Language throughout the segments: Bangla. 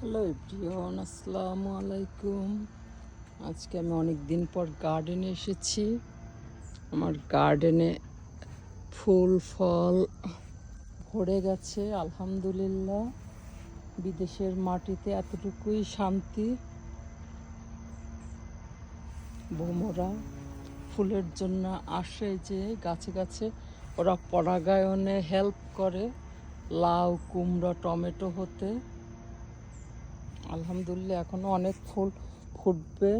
হ্যালো এভরিওয়ান, আসসালামু আলাইকুম। আজকে আমি অনেক দিন পর গার্ডেনে এসেছি। আমার গার্ডেনে ফুল, ফল ভরে গেছে, আলহামদুলিল্লাহ। বিদেশের মাটিতে এতটুকুই শান্তি। বোমরা ফুলের জন্য আসে যে গাছে গাছে। ওরা পরাগায়নে হেল্প করে, লাউ, কুমড়া, টমেটো হতে। আলহামদুলিল্লাহ, এখনও অনেক ফুল ফুটবে।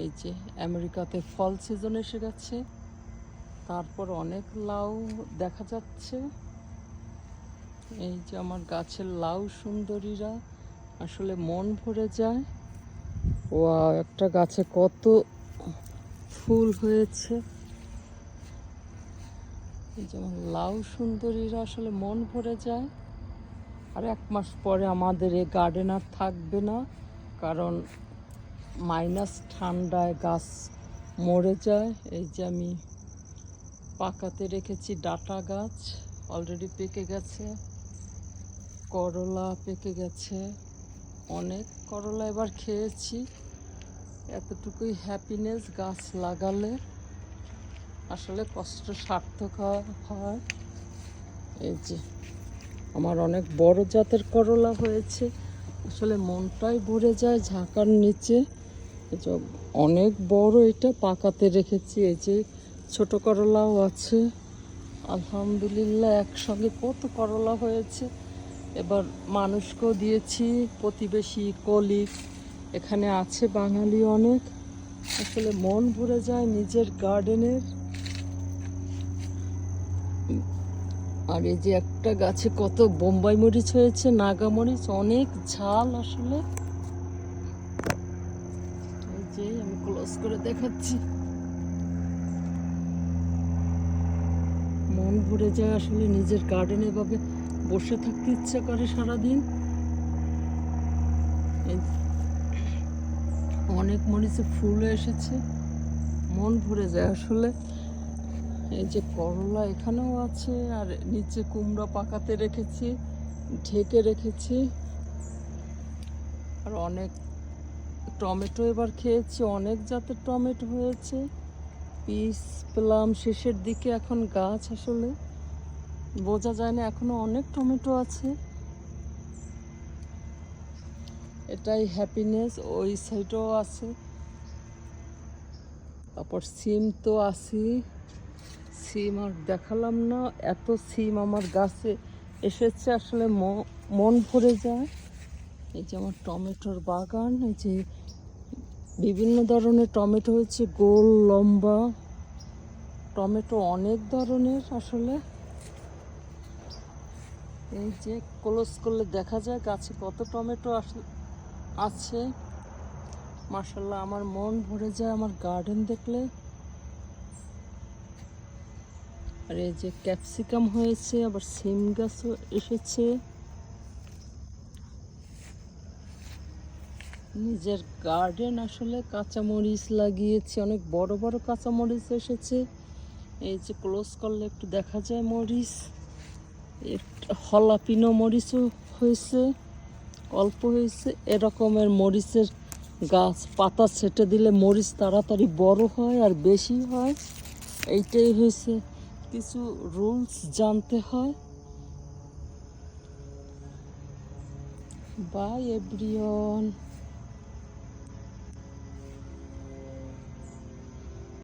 এই যে আমেরিকাতে ফল সিজন এসে গেছে, তারপর অনেক লাউ দেখা যাচ্ছে। এই যে আমার গাছের লাউ সুন্দরীরা, আসলে মন ভরে যায়। ও একটা গাছে কত ফুল হয়েছে। এই যেমন লাউ সুন্দরীরা আসলে মন ভরে যায়। আর এক মাস পরে আমাদের এই গার্ডেন আর থাকবে না, কারণ মাইনাস ঠান্ডায় গাছ মরে যায়। এই যে আমি পাকাতে রেখেছি ডাটা গাছ অলরেডি পেকে গেছে, করলা পেকে গেছে, অনেক করলা এবার খেয়েছি। এতটুকুই হ্যাপিনেস গাছ লাগালে আসলে কষ্ট সার্থক হয়। এই যে আমার অনেক বড় জাতের করলা হয়েছে। আসলে মনটাই ভরে যায় ঝাঁকার নিচে। অনেক বড় এটা পাকাতে রেখেছি, এই যে ছোট করলাও আছে। আলহামদুলিল্লাহ একসঙ্গে কত করলা হয়েছে। এবার মানুষকেও দিয়েছি, প্রতিবেশী, কলিগ, এখানে আছে বাঙালি অনেক। আসলে মন ভরে যায় নিজের গার্ডেনের আর এই যে একটা গাছে কত বোম্বাই মরিচ হয়েছে, নাগা মরিচ, অনেক ঝাল আসলে। এই যে আমি ক্লোজ করে দেখাচ্ছি। মন ভরে যায় আসলে নিজের গার্ডেনে ভাবে বসে থাকতে ইচ্ছা করে সারাদিন। অনেক মরিচে ফুল এসেছে, মন ভরে যায় আসলে। এই যে করলা এখানেও আছে, আর নিচে কুমড়া পাকাতে রেখেছি, ঢেকে রেখেছি। আর অনেক টমেটো এবার খেয়েছি, অনেক জাতের টমেটো হয়েছে। পিস পেলাম শেষের দিকে এখন গাছ আসলে। বোঝা যায় না এখনও অনেক টমেটো আছে। এটাই হ্যাপিনেস ওই সাইডও আছে। তারপর সিম তো আছি সিম আর দেখালাম না, এত সিম আমার গাছে এসেছে, আসলে মন ভরে যায়। এই যে আমার টমেটোর বাগান, এই যে বিভিন্ন ধরনের টমেটো হচ্ছে গোল, লম্বা। টমেটো অনেক ধরনের আসলে। এই যে ক্লোজ করলে দেখা যায় গাছে কত টমেটো আছে। মার্শাল্লাহ আমার মন ভরে যায় আমার গার্ডেন দেখলে। আর এই যে ক্যাপসিকাম হয়েছে, আবার সিম গাছও এসেছে। নিজের গার্ডেন আসলে কাঁচামরিচ লাগিয়েছি, অনেক বড় বড় কাঁচামরিচ এসেছে। এই যে ক্লোজ করলে একটু দেখা যায় মরিচ। হলাপিনো মরিচও হয়েছে, অল্প হয়েছে। এরকমের মরিচের গাছ, পাতা ছেটে দিলে মরিচ তাড়াতাড়ি বড় হয় আর বেশি হয়। এইটাই হয়েছে কিছু রুলস জানতে হয়। By everyone